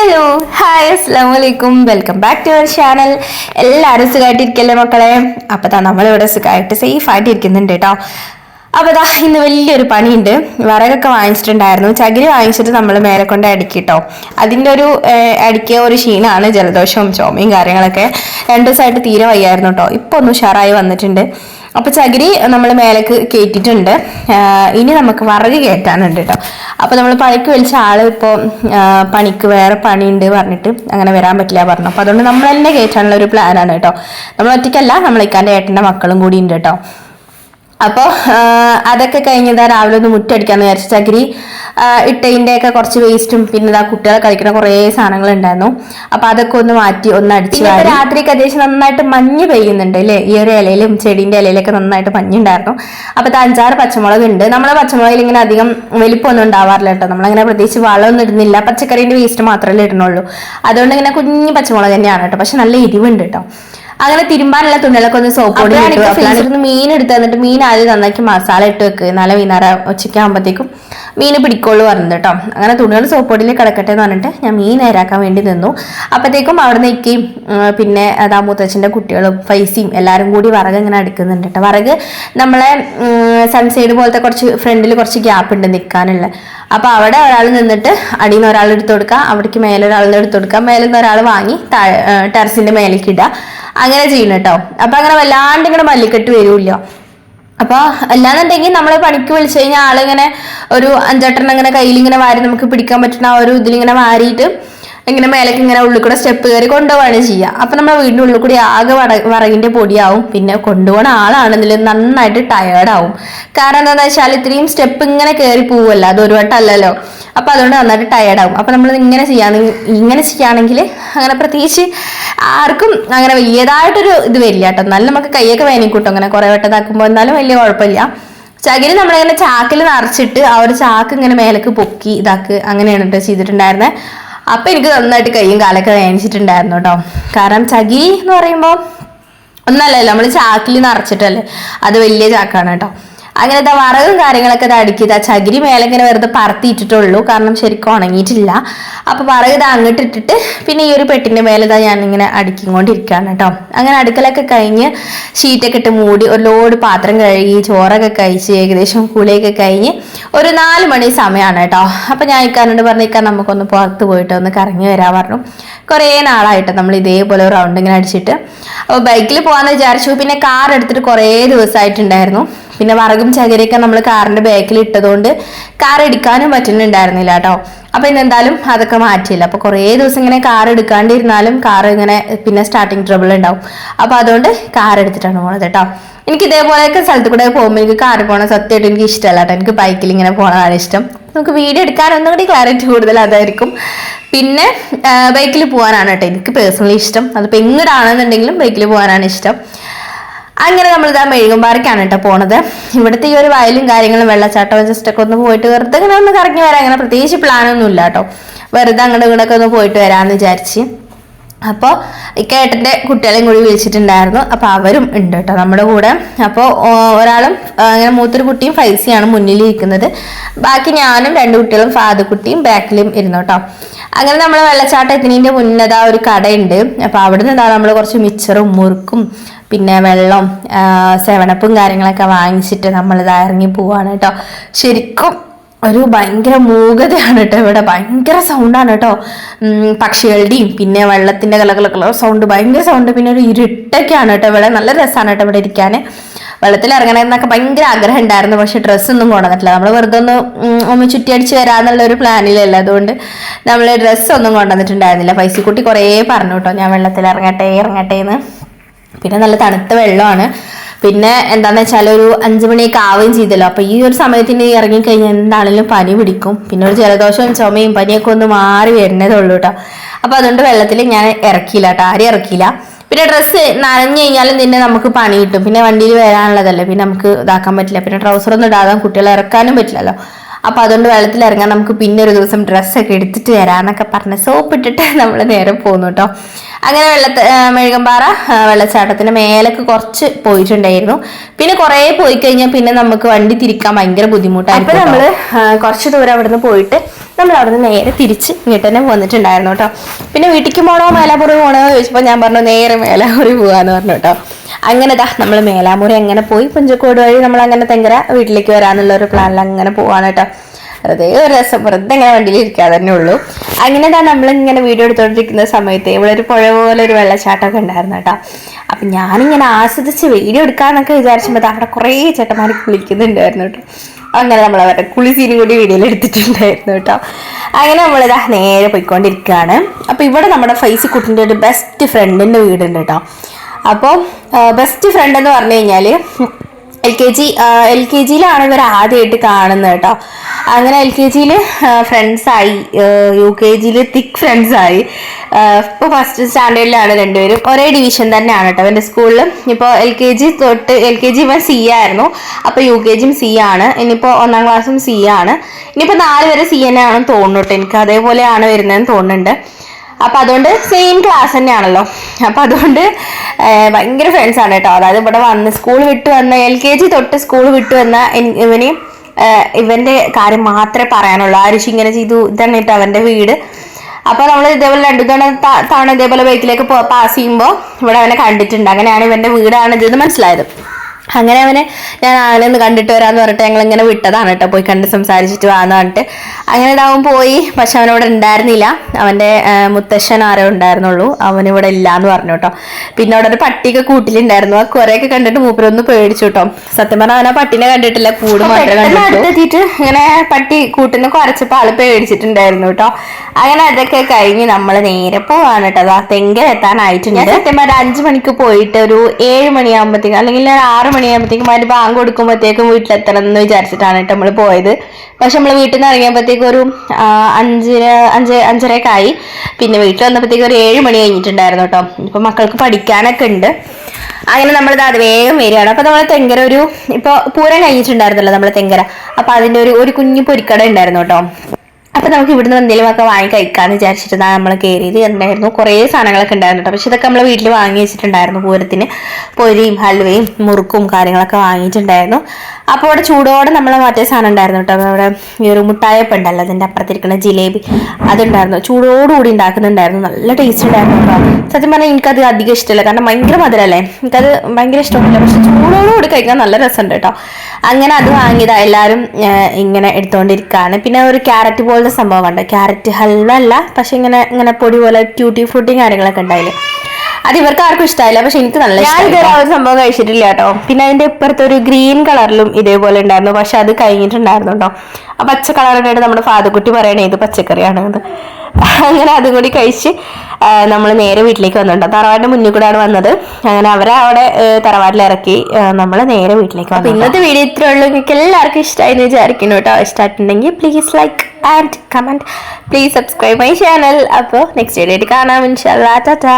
Hello hi അസ്സാം വലൈക്കും welcome back to our channel. എല്ലാവരും സുഖമായിട്ടിരിക്കല്ലേ മക്കളെ? അപ്പോൾ താ നമ്മളിവിടെ സുഖമായിട്ട് സേഫ് ആയിട്ട് ഇരിക്കുന്നുണ്ട് കേട്ടോ അപ്പോൾ ദാ ഇന്ന് വലിയൊരു പണിയുണ്ട്. വിറകൊക്കെ വാങ്ങിച്ചിട്ടുണ്ടായിരുന്നു. ചകിരി വാങ്ങിച്ചിട്ട് നമ്മൾ മേലെ കൊണ്ട് അടിക്കിട്ടോ അതിന്റെ ഒരു അടുക്കിയ ഒരു ക്ഷീണമാണ് ജലദോഷവും ചുമയും കാര്യങ്ങളൊക്കെ. രണ്ട് ദിവസമായിട്ട് തീരെ വയ്യായിരുന്നു കേട്ടോ ഇപ്പോൾ ഒന്ന് ഉഷാറായി വന്നിട്ടുണ്ട്. അപ്പോൾ ചകിരി നമ്മൾ മേലേക്ക് കയറ്റിയിട്ടുണ്ട് ഇനി നമുക്ക് വറക് കയറ്റാനുണ്ട് കേട്ടോ. അപ്പോൾ നമ്മൾ പണിക്ക് വിളിച്ച ആൾ ഇപ്പോൾ പണിക്ക് വേറെ പണിയുണ്ട് പറഞ്ഞിട്ട് അങ്ങനെ വരാൻ പറ്റില്ല പറഞ്ഞു. അപ്പോൾ അതുകൊണ്ട് നമ്മൾ തന്നെ കയറ്റാനുള്ള ഒരു പ്ലാനാണ് കേട്ടോ. നമ്മൾ ഒറ്റയ്ക്കല്ല നമ്മൾ ഇക്കാന്റെ ഏട്ടന്റെ മക്കളും കൂടി ഉണ്ട് കേട്ടോ. അപ്പോൾ അതൊക്കെ കഴിഞ്ഞതാ രാവിലെ ഒന്ന് മുറ്റടിക്കാന്ന് വിചാരിച്ചു ചകിരി. ഇട്ടതിന്റെ ഒക്കെ കുറച്ച് വേസ്റ്റും പിന്നെ ഇതാ കുട്ടികളെ കളിക്കുന്ന കുറേ സാധനങ്ങൾ ഉണ്ടായിരുന്നു അപ്പോൾ അതൊക്കെ ഒന്ന് മാറ്റി ഒന്ന് അടിച്ചു രാത്രിക്ക് അത്യാവശ്യം നന്നായിട്ട് മഞ്ഞ് പെയ്യുന്നുണ്ട് അല്ലേ? ഈ ഒരു ഇലയിലും ചെടീന്റെ ഇലയിലൊക്കെ നന്നായിട്ട് മഞ്ഞുണ്ടായിരുന്നു. അപ്പോൾ അഞ്ചാറ് പച്ചമുളക് ഉണ്ട് നമ്മളെ പച്ചമുളകിൽ ഇങ്ങനെ അധികം വലിപ്പമൊന്നും ഉണ്ടാവാറില്ല കേട്ടോ. നമ്മളങ്ങനെ പ്രത്യേകിച്ച് വളമൊന്നും ഇടുന്നില്ല. പച്ചക്കറീന്റെ വേസ്റ്റ് മാത്രമല്ലേ ഇടുന്നുള്ളൂ. അതുകൊണ്ട് ഇങ്ങനെ കുഞ്ഞു പച്ചമുളക് തന്നെയാണ് കേട്ടോ. പക്ഷെ നല്ല എരിവുണ്ട് കേട്ടോ. അങ്ങനെ തിരുമ്പാനുള്ള തുണികളൊക്കെ ഒന്ന് സോപ്പ് പൊടി മീൻ എടുത്ത് തന്നിട്ട് മീൻ ആദ്യം നന്നാക്കി മസാല ഇട്ട് വെക്ക്. നല്ല മീനാറ ഉച്ചയ്ക്ക് ആകുമ്പോഴത്തേക്കും മീൻ പിടിക്കോളൂ പറഞ്ഞത് കേട്ടോ അങ്ങനെ തുണികൾ സോപ്പ് പൊടിയിൽ കിടക്കട്ടെ എന്ന് പറഞ്ഞിട്ട് ഞാൻ മീൻ നേരാക്കാൻ വേണ്ടി നിന്നു. അപ്പോഴത്തേക്കും അവിടെ നിൽക്കി പിന്നെ അതാ മുത്തച്ഛന്റെ കുട്ടികളും ഫൈസിയും എല്ലാവരും കൂടി വിറക് ഇങ്ങനെ അടുക്കുന്നുണ്ട് കേട്ടോ വിറക് നമ്മളെ സൺസൈഡ് പോലത്തെ കുറച്ച് ഫ്രണ്ടിൽ കുറച്ച് ഗ്യാപ്പ് ഉണ്ട് നിൽക്കാനുള്ള അപ്പോൾ അവിടെ ഒരാൾ നിന്നിട്ട് അടിയിൽ നിന്ന് ഒരാൾ എടുത്തു കൊടുക്കുക അവിടേക്ക് മേലെ ഒരാൾ എടുത്തു കൊടുക്കുക മേലെ നിന്ന് ഒരാൾ വാങ്ങി താഴെ ടെറസിന്റെ മേലേക്ക് ഇടുക അങ്ങനെ ചെയ്യണം കേട്ടോ. അപ്പൊ അങ്ങനെ വല്ലാണ്ട് ഇങ്ങനെ മല്ലിക്കെട്ട് വരില്ല. അപ്പോൾ അല്ലാന്നുണ്ടെങ്കിൽ നമ്മളെ പണിക്ക് വിളിച്ചു കഴിഞ്ഞാൽ ആളിങ്ങനെ ഒരു അഞ്ചെട്ടെണ്ണം ഇങ്ങനെ കയ്യിൽ ഇങ്ങനെ വാരി നമുക്ക് പിടിക്കാൻ പറ്റുന്ന ആ ഒരു ഇതിലിങ്ങനെ വാരിയിട്ട് ഇങ്ങനെ മേലേക്ക് ഇങ്ങനെ ഉള്ളിൽ കൂടെ സ്റ്റെപ്പ് കയറി കൊണ്ടുപോവാണ് ചെയ്യുക അപ്പം നമ്മുടെ വീടിന്റെ ഉള്ളിൽ കൂടി ആകെ വട വിറകിന്റെ പൊടിയാവും. പിന്നെ കൊണ്ടുപോകുന്ന ആളാണെന്നിൽ നന്നായിട്ട് ടയേർഡാവും കാരണം എന്താണെന്ന് വെച്ചാൽ ഇത്രയും സ്റ്റെപ്പ് ഇങ്ങനെ കയറി പോവുമല്ലോ അത് ഒരു വട്ടമല്ലല്ലോ അപ്പം അതുകൊണ്ട് നന്നായിട്ട് ടയേർഡാവും അപ്പം നമ്മൾ ഇങ്ങനെ ചെയ്യാന്ന് ഇങ്ങനെ ചെയ്യുകയാണെങ്കിൽ അങ്ങനെ പ്രത്യേകിച്ച് ആർക്കും അങ്ങനെ വലിയതായിട്ടൊരു ഇത് വരില്ല കേട്ടോ. എന്നാലും നമുക്ക് കൈയൊക്കെ വേനിക്കൂട്ടും. അങ്ങനെ കുറേ വട്ടം ഇതാക്കുമ്പോൾ എന്നാലും വലിയ കുഴപ്പമില്ല. ചകിരി നമ്മളിങ്ങനെ ചാക്കിൽ നിറച്ചിട്ട് ആ ഒരു ചാക്ക് ഇങ്ങനെ മേലേക്ക് പൊക്കി ഇതാക്ക് അങ്ങനെയാണ് കേട്ടോ ചെയ്തിട്ടുണ്ടായിരുന്നത് അപ്പൊ എനിക്ക് നന്നായിട്ട് കൈയും കാലൊക്കെ വേണിച്ചിട്ടുണ്ടായിരുന്നു കേട്ടോ കാരണം ചകി എന്ന് പറയുമ്പോൾ ഒന്നല്ലല്ലോ നമ്മൾ ചാക്കിൽ നിറച്ചിട്ടല്ലേ? അത് വലിയ ചാക്കാണ് കേട്ടോ അങ്ങനത്തെ വറകും കാര്യങ്ങളൊക്കെ ഇത് അടുക്കി ഇതാ ചകിരി മേലെ ഇങ്ങനെ വെറുതെ പറത്തിയിട്ടിട്ടുള്ളൂ. കാരണം ശരിക്കും ഉണങ്ങിയിട്ടില്ല. അപ്പൊ വറക് ഇത് അങ്ങോട്ട് ഇട്ടിട്ട് പിന്നെ ഈ ഒരു പെട്ടിന്റെ മേലെ ഇതാ ഞാൻ ഇങ്ങനെ അടുക്കിക്കൊണ്ടിരിക്കുകയാണ് കേട്ടോ. അങ്ങനെ അടുക്കലൊക്കെ കഴിഞ്ഞ് ഷീറ്റൊക്കെ ഇട്ട് മൂടി ഒരു ലോഡ് പാത്രം കഴുകി ചോറൊക്കെ കഴിച്ച് ഏകദേശം കുളിയൊക്കെ കഴിഞ്ഞ് ഒരു നാല് മണി സമയമാണ് കേട്ടോ. അപ്പൊ ഞാൻ ഇക്കാരനോട് പറഞ്ഞു ഇക്കാൻ നമുക്കൊന്ന് പുറത്ത് പോയിട്ട് ഒന്ന് കറങ്ങി വരാൻ പറഞ്ഞു. കുറേ നാളായിട്ട് നമ്മൾ ഇതേപോലെ റൗണ്ട് ഇങ്ങനെ അടിച്ചിട്ട്. അപ്പോൾ ബൈക്കിൽ പോകാമെന്ന് വിചാരിച്ചു. പിന്നെ കാർ എടുത്തിട്ട് കുറേ ദിവസമായിട്ടുണ്ടായിരുന്നു. പിന്നെ വറകും ചകിരിയൊക്കെ നമ്മൾ കാറിന്റെ ബാക്കിൽ ഇട്ടതുകൊണ്ട് കാർ എടുക്കാനും പറ്റുന്നുണ്ടായിരുന്നില്ല കേട്ടോ അപ്പൊ ഇന്ന് എന്തായാലും അതൊക്കെ മാറ്റിയില്ല. അപ്പൊ കുറേ ദിവസം ഇങ്ങനെ കാർ എടുക്കാണ്ടിരുന്നാലും കാർ ഇങ്ങനെ പിന്നെ സ്റ്റാർട്ടിങ് ട്രബിൾ ഉണ്ടാവും അപ്പൊ അതുകൊണ്ട് കാർ എടുത്തിട്ടാണ് പോണത് കേട്ടോ എനിക്ക് ഇതേപോലെയൊക്കെ സ്ഥലത്ത് കൂടെ പോകുമ്പോൾ എനിക്ക് കാർ പോകണം സത്യമായിട്ട് എനിക്ക് ഇഷ്ടമല്ല കേട്ടോ എനിക്ക് ബൈക്കിൽ ഇങ്ങനെ പോകണതാണ് ഇഷ്ടം. നമുക്ക് വീഡിയോ എടുക്കാൻ ഒന്നും കൂടി ക്ലാരിറ്റി കൂടുതൽ അതായിരിക്കും. പിന്നെ ബൈക്കിൽ പോകാനാണ് കേട്ടോ എനിക്ക് പേഴ്സണലി ഇഷ്ടം. അതിപ്പോൾ എങ്ങോട്ടാണെന്നുണ്ടെങ്കിലും ബൈക്കിൽ പോകാനാണ് ഇഷ്ടം. അങ്ങനെ നമ്മൾ ഇതാ മെഴുകുംപാറയ്ക്കാണ് കേട്ടോ പോണത്. ഇവിടുത്തെ ഈ ഒരു വയലും കാര്യങ്ങളും വെള്ളച്ചാട്ടവും ജസ്റ്റ് ഒക്കെ ഒന്ന് പോയിട്ട് വെറുതെ ഇങ്ങനെ ഒന്ന് കറങ്ങി വരാം അങ്ങനെ പ്രത്യേകിച്ച് പ്ലാനൊന്നും ഇല്ല കേട്ടോ വെറുതെ അങ്ങോട്ട് ഇങ്ങോട്ടൊക്കെ ഒന്ന് പോയിട്ട് വരാമെന്ന് വിചാരിച്ച്. അപ്പോൾ ഇക്കേട്ടന്റെ കുട്ടികളെയും കൂടി വിളിച്ചിട്ടുണ്ടായിരുന്നു. അപ്പോൾ അവരും ഉണ്ട് കേട്ടോ നമ്മുടെ കൂടെ. അപ്പോൾ ഒരാളും അങ്ങനെ മൂത്തൊരു കുട്ടിയും ഫൈസിയാണ് മുന്നിൽ ഇരിക്കുന്നത്. ബാക്കി ഞാനും രണ്ട് കുട്ടികളും ഫാദർ കുട്ടിയും ബാക്കിലും ഇരുന്നു കേട്ടോ അങ്ങനെ നമ്മൾ വെള്ളച്ചാട്ടം എത്തുന്നതിന്റെ മുന്നേ ആ ഒരു കടയുണ്ട്. അപ്പോൾ അവിടെ നിന്ന് നമ്മൾ കുറച്ച് മിച്ചറും മുറുക്കും പിന്നെ വെള്ളം സെവനപ്പും കാര്യങ്ങളൊക്കെ വാങ്ങിച്ചിട്ട് നമ്മൾ ഇതാ ഇറങ്ങി പോവാണ് കേട്ടോ ശരിക്കും ഒരു ഭയങ്കര മൂകതയാണ് കേട്ടോ ഇവിടെ. ഭയങ്കര സൗണ്ടാണ് കേട്ടോ പക്ഷികളുടെയും പിന്നെ വെള്ളത്തിന്റെ കലകളൊക്കെ കള സൗണ്ട് ഭയങ്കര സൗണ്ട് പിന്നെ ഒരു ഇരുട്ടൊക്കെയാണ് കേട്ടോ ഇവിടെ. നല്ല രസമാണ് കേട്ടോ ഇവിടെ ഇരിക്കാൻ വെള്ളത്തിൽ ഇറങ്ങണമെന്നൊക്കെ ഭയങ്കര ആഗ്രഹം ഉണ്ടായിരുന്നു. പക്ഷെ ഡ്രസ്സൊന്നും കൊണ്ടുവന്നിട്ടില്ല. നമ്മൾ വെറുതെ ഒന്ന് ഒന്ന് ഒന്ന് ചുറ്റിയടിച്ച് വരാമെന്നുള്ള ഒരു പ്ലാനിലല്ല. അതുകൊണ്ട് നമ്മൾ ഡ്രസ്സൊന്നും കൊണ്ടുവന്നിട്ടുണ്ടായിരുന്നില്ല. പൈസക്കുട്ടി കുറേ പറഞ്ഞു കേട്ടോ ഞാൻ വെള്ളത്തിൽ ഇറങ്ങട്ടെ ഇറങ്ങട്ടെ എന്ന്. പിന്നെ നല്ല തണുത്ത വെള്ളമാണ്. പിന്നെ എന്താന്ന് വെച്ചാൽ ഒരു അഞ്ചു മണിയൊക്കെ ആവുകയും ചെയ്തല്ലോ. അപ്പൊ ഈ ഒരു സമയത്തിന് ഇറങ്ങിക്കഴിഞ്ഞാൽ എന്താണെങ്കിലും പനി പിടിക്കും. പിന്നെ ഒരു ജലദോഷവും ചുമയും പനിയൊക്കെ ഒന്ന് മാറി വരുന്നതേ ഉള്ളൂ കേട്ടോ അപ്പൊ അതുകൊണ്ട് വെള്ളത്തിൽ ഞാൻ ഇറക്കിയില്ല കേട്ടോ ആരും ഇറക്കിയില്ല. പിന്നെ ഡ്രസ്സ് നനഞ്ഞു കഴിഞ്ഞാലും നിന്നെ നമുക്ക് പണി കിട്ടും. പിന്നെ വണ്ടിയിൽ വരാനുള്ളതല്ലേ. പിന്നെ നമുക്ക് ഇതാക്കാൻ പറ്റില്ല. പിന്നെ ട്രൗസർ ഒന്നും ഇടാതെ കുട്ടികളെ ഇറക്കാനും പറ്റില്ലല്ലോ. അപ്പോൾ അതുകൊണ്ട് വെള്ളത്തിൽ ഇറങ്ങാൻ നമുക്ക് പിന്നെ ഒരു ദിവസം ഡ്രസ്സൊക്കെ എടുത്തിട്ട് വരാമെന്നൊക്കെ പറഞ്ഞ് സോപ്പ് ഇട്ടിട്ട് നമ്മൾ നേരെ പോന്നു കേട്ടോ അങ്ങനെ വെള്ളത്തെ മെഴുകമ്പാറ വെള്ളച്ചാട്ടത്തിന് മേലൊക്കെ കുറച്ച് പോയിട്ടുണ്ടായിരുന്നു. പിന്നെ കുറേ പോയി കഴിഞ്ഞാൽ പിന്നെ നമുക്ക് വണ്ടി തിരിക്കാൻ ഭയങ്കര ബുദ്ധിമുട്ടായിരുന്നു അപ്പോൾ നമ്മൾ കുറച്ച് ദൂരം അവിടുന്ന് പോയിട്ട് നമ്മൾ അവിടുന്ന് നേരെ തിരിച്ച് ഇങ്ങോട്ട് തന്നെ വന്നിട്ടുണ്ടായിരുന്നു കേട്ടോ പിന്നെ വീട്ടിലേക്ക് പോകണോ മേലാമുറി പോകണോ എന്ന് ചോദിച്ചപ്പോൾ ഞാൻ പറഞ്ഞു നേരെ മേലാമുറി പോകാമെന്ന് പറഞ്ഞു കേട്ടോ അങ്ങനെ ദാ നമ്മൾ മേലാമുറി അങ്ങനെ പോയി? പുഞ്ചക്കോട് വഴി നമ്മൾ അങ്ങനെ തെങ്കര വീട്ടിലേക്ക് വരാന്നുള്ള ഒരു പ്ലാനിൽ അങ്ങനെ പോവാണ് കേട്ടോ. വെറുതെ ഒരു രസം വെറുതെ ഇങ്ങനെ വണ്ടിയിൽ ഇരിക്കാതെ തന്നെ ഉള്ളൂ. അങ്ങനെ തന്നെ നമ്മളിങ്ങനെ വീഡിയോ എടുത്തോണ്ടിരിക്കുന്ന സമയത്ത് ഇവിടെ ഒരു പുഴ പോലെ ഒരു വെള്ളച്ചാട്ടമൊക്കെ ഉണ്ടായിരുന്നു കേട്ടോ. അപ്പം ഞാനിങ്ങനെ ആസ്വദിച്ച് വീഡിയോ എടുക്കാന്നൊക്കെ വിചാരിച്ചപ്പോൾ അവിടെ കുറേ ചേട്ടന്മാർ കുളിക്കുന്നുണ്ടായിരുന്നു കേട്ടോ. അങ്ങനെ നമ്മൾ അവരുടെ കുളി സീനും കൂടി വീഡിയോയിൽ എടുത്തിട്ടുണ്ടായിരുന്നു കേട്ടോ. അങ്ങനെ നമ്മൾ നമ്മളിതാ നേരെ പോയിക്കൊണ്ടിരിക്കുകയാണ് അപ്പോൾ ഇവിടെ നമ്മുടെ ഫൈസി കുട്ടിന്റെ ഒരു ബെസ്റ്റ് ഫ്രണ്ടിന്റെ വീടുണ്ട് കേട്ടോ. അപ്പോൾ ബെസ്റ്റ് ഫ്രണ്ട് എന്ന് പറഞ്ഞു കഴിഞ്ഞാൽ L K G L K ജിയിലാണ് ഇവർ ആദ്യമായിട്ട് കാണുന്നത് കേട്ടോ. അങ്ങനെ എൽ കെ ജിയിൽ ഫ്രണ്ട്സായി യു കെ ജിയിൽ തിക്ക് ഫ്രണ്ട്സായി ഇപ്പോൾ ഫസ്റ്റ് സ്റ്റാൻഡേർഡിലാണ് രണ്ടുപേരും. ഒരേ ഡിവിഷൻ തന്നെയാണ് കേട്ടോ എന്റെ സ്കൂളിൽ ഇപ്പോൾ എൽ കെ ജി തൊട്ട് എൽ കെ ജി ഇവൻ സി ആയിരുന്നു. അപ്പോൾ യു കെ ജിയും സി ആണ്. ഇനിയിപ്പോൾ ഒന്നാം ക്ലാസ്സും സി ആണ്. ഇനിയിപ്പോൾ നാല് വരെ സി എന്നെ ആണെന്ന് തോന്നുന്നു കേട്ടോ എനിക്ക്. അതേപോലെയാണ് വരുന്നതെന്ന് തോന്നുന്നുണ്ട്. അപ്പൊ അതുകൊണ്ട് സെയിം ക്ലാസ് തന്നെയാണല്ലോ. അപ്പൊ അതുകൊണ്ട് ഭയങ്കര ഫ്രണ്ട്സ് ആണ് കേട്ടോ. അതായത് ഇവിടെ വന്ന് സ്കൂൾ വിട്ട് വന്ന എൽ കെ ജി തൊട്ട് സ്കൂൾ വിട്ട് വന്ന ഇവന് ഇവന്റെ കാര്യം മാത്രമേ പറയാനുള്ളൂ. ആരുഷ് ഇങ്ങനെ ചെയ്തു ഇതാണ് കേട്ടോ അവന്റെ വീട്. അപ്പോൾ നമ്മൾ ഇതേപോലെ രണ്ടു തവണ തവണ ഇതേപോലെ ബൈക്കിലേക്ക് പാസ് ചെയ്യുമ്പോൾ ഇവിടെ അവനെ കണ്ടിട്ടുണ്ട്. അങ്ങനെയാണ് ഇവന്റെ വീടാണ് ഇതെന്ന് മനസ്സിലായത്. അങ്ങനെ അവനെ ഞാൻ ആനെ ഒന്ന് കണ്ടിട്ട് വരാന്ന് പറഞ്ഞിട്ട് ഞങ്ങൾ ഇങ്ങനെ വിട്ടതാണ് കേട്ടോ. പോയി കണ്ട് സംസാരിച്ചിട്ട് വാന്ന് പറഞ്ഞിട്ട്. അങ്ങനെ അവൻ പോയി. പക്ഷെ അവനവിടെ ഉണ്ടായിരുന്നില്ല. അവന്റെ മുത്തശ്ശൻ ആരോ ഉണ്ടായിരുന്നുള്ളൂ. അവനിവിടെ ഇല്ല എന്ന് പറഞ്ഞു കേട്ടോ. പിന്നെ അവിടെ ഒരു പട്ടിയൊക്കെ കൂട്ടിലുണ്ടായിരുന്നു. ആ കുറേയൊക്കെ കണ്ടിട്ട് മൂപ്പരൊന്ന് പേടിച്ചു കേട്ടോ. സത്യം പറഞ്ഞാൽ അവനാ ആ പട്ടിനെ കണ്ടിട്ടില്ല. കൂട് മാത്രമേ അടുത്തെത്തിയിട്ട് ഇങ്ങനെ പട്ടി കൂട്ടിന് കുറച്ചപ്പോൾ ആൾ പേടിച്ചിട്ടുണ്ടായിരുന്നു കേട്ടോ. അങ്ങനെ അതൊക്കെ കഴിഞ്ഞ് നമ്മൾ നേരെ പോവാണ് കേട്ടോ. അത് തെങ്കൽ എത്താനായിട്ടുണ്ട് ഞാൻ സത്യം പറഞ്ഞാൽ അഞ്ച് മണിക്ക് പോയിട്ട് ഒരു ഏഴ് മണിയാകുമ്പോഴത്തേക്കും അല്ലെങ്കിൽ ഒരു ആറ് മണിയാകുമ്പോഴത്തേക്കും അതിന് ബാങ്ക് കൊടുക്കുമ്പോഴത്തേക്കും വീട്ടിലെത്തണം എന്ന് വിചാരിച്ചിട്ടാണ് കേട്ടോ നമ്മൾ പോയത്. പക്ഷെ നമ്മൾ വീട്ടിൽ നിന്ന് ഇറങ്ങിയപ്പോഴത്തേക്കും ഒരു അഞ്ചര അഞ്ച് അഞ്ചരയൊക്കെ ആയി. പിന്നെ വീട്ടിൽ വന്നപ്പോഴത്തേക്കും ഒരു ഏഴ് മണി കഴിഞ്ഞിട്ടുണ്ടായിരുന്നു കേട്ടോ. ഇപ്പൊ മക്കൾക്ക് പഠിക്കാനൊക്കെ ഉണ്ട്. അങ്ങനെ നമ്മൾ അത് വേഗം വരികയാണ്. അപ്പൊ നമ്മൾ തെങ്കര ഒരു ഇപ്പൊ പൂരം കഴിഞ്ഞിട്ടുണ്ടായിരുന്നല്ലോ നമ്മൾ തെങ്കര. അപ്പൊ അതിന്റെ ഒരു ഒരു കുഞ്ഞു പൊരിക്കട ഉണ്ടായിരുന്നു കേട്ടോ. അപ്പൊ നമുക്ക് ഇവിടുന്ന് എന്തെങ്കിലുമൊക്കെ വാങ്ങി കഴിക്കാന്ന് വിചാരിച്ചിട്ടാണ് നമ്മൾ കയറിയത് ഉണ്ടായിരുന്നു കുറേ സാധനങ്ങളൊക്കെ ഉണ്ടായിരുന്നു പക്ഷെ ഇതൊക്കെ നമ്മൾ വീട്ടിൽ വാങ്ങി വെച്ചിട്ടുണ്ടായിരുന്നു പൂരത്തിന്. പൊരിയും ഹൽവയും മുറുക്കും കാര്യങ്ങളൊക്കെ വാങ്ങിയിട്ടുണ്ടായിരുന്നു. അപ്പോൾ അവിടെ ചൂടോടെ നമ്മൾ മറ്റേ സാധനം ഉണ്ടായിരുന്നു കേട്ടോ അവിടെ ഈ ഒരു മുട്ടായപ്പം ഉണ്ടല്ലോ അതിന്റെ അപ്പുറത്തിരിക്കുന്ന ജിലേബി. അതുണ്ടായിരുന്നു. ചൂടോടുകൂടി ഉണ്ടാക്കുന്നുണ്ടായിരുന്നു. നല്ല ടേസ്റ്റ് ഉണ്ടായിരുന്നു കേട്ടോ സത്യം പറഞ്ഞാൽ എനിക്കത് അധികം ഇഷ്ടമല്ല കാരണം ഭയങ്കര മധുരമല്ലേ എനിക്കത് ഭയങ്കര ഇഷ്ടമില്ല പക്ഷെ ചൂടോടുകൂടി കഴിക്കാൻ നല്ല രസമുണ്ട് കേട്ടോ അങ്ങനെ അത് വാങ്ങിയതാ എല്ലാരും ഇങ്ങനെ എടുത്തുകൊണ്ടിരിക്കുകയാണ് പിന്നെ ഒരു ക്യാരറ്റ് പോലത്തെ സംഭവം ഉണ്ട് ക്യാരറ്റ് ഹൽവ അല്ല പക്ഷെ ഇങ്ങനെ ഇങ്ങനെ പൊടി പോലെ ട്യൂട്ടി ഫ്രൂട്ടി കാര്യങ്ങളൊക്കെ ഉണ്ടായില്ലേ. അത് ഇവർക്ക് ആർക്കും ഇഷ്ടമായില്ല പക്ഷെ എനിക്ക് നല്ല ഞാൻ ഇതുവരെ ആ ഒരു സംഭവം കഴിച്ചിട്ടില്ല കേട്ടോ. പിന്നെ അതിന്റെ ഇപ്പുറത്ത് ഒരു ഗ്രീൻ കളറിലും ഇതേപോലെ ഉണ്ടായിരുന്നു പക്ഷെ അത് കഴിഞ്ഞിട്ടുണ്ടായിരുന്നു കേട്ടോ. ആ പച്ച കളറിനായിട്ട് നമ്മുടെ ഫാദക്കുട്ടി പറയണേ ഇത് പച്ചക്കറിയാണ് അത്. അങ്ങനെ അതും കൂടി കഴിച്ച് നമ്മൾ നേരെ വീട്ടിലേക്ക് വന്നിട്ടുണ്ട്. തറവാടിന്റെ മുന്നിൽ കൂടെയാണ് വന്നത്. അങ്ങനെ അവരെ അവിടെ തറവാട്ടിൽ ഇറക്കി നമ്മൾ നേരെ വീട്ടിലേക്ക് വന്നു ഇന്നത്തെ വീഡിയോ ഇത്രേ ഉള്ളൂ. നിങ്ങൾക്ക് എല്ലാവർക്കും ഇഷ്ടമായി എന്ന് വിചാരിക്കുന്നു കേട്ടോ. ഇഷ്ടമായിട്ടുണ്ടെങ്കിൽ please like and comment please subscribe my channel അപ്പോൾ നെക്സ്റ്റ് വീഡിയോ ആയിട്ട് കാണാം. ഇൻഷാല്ലാ ടാറ്റാ.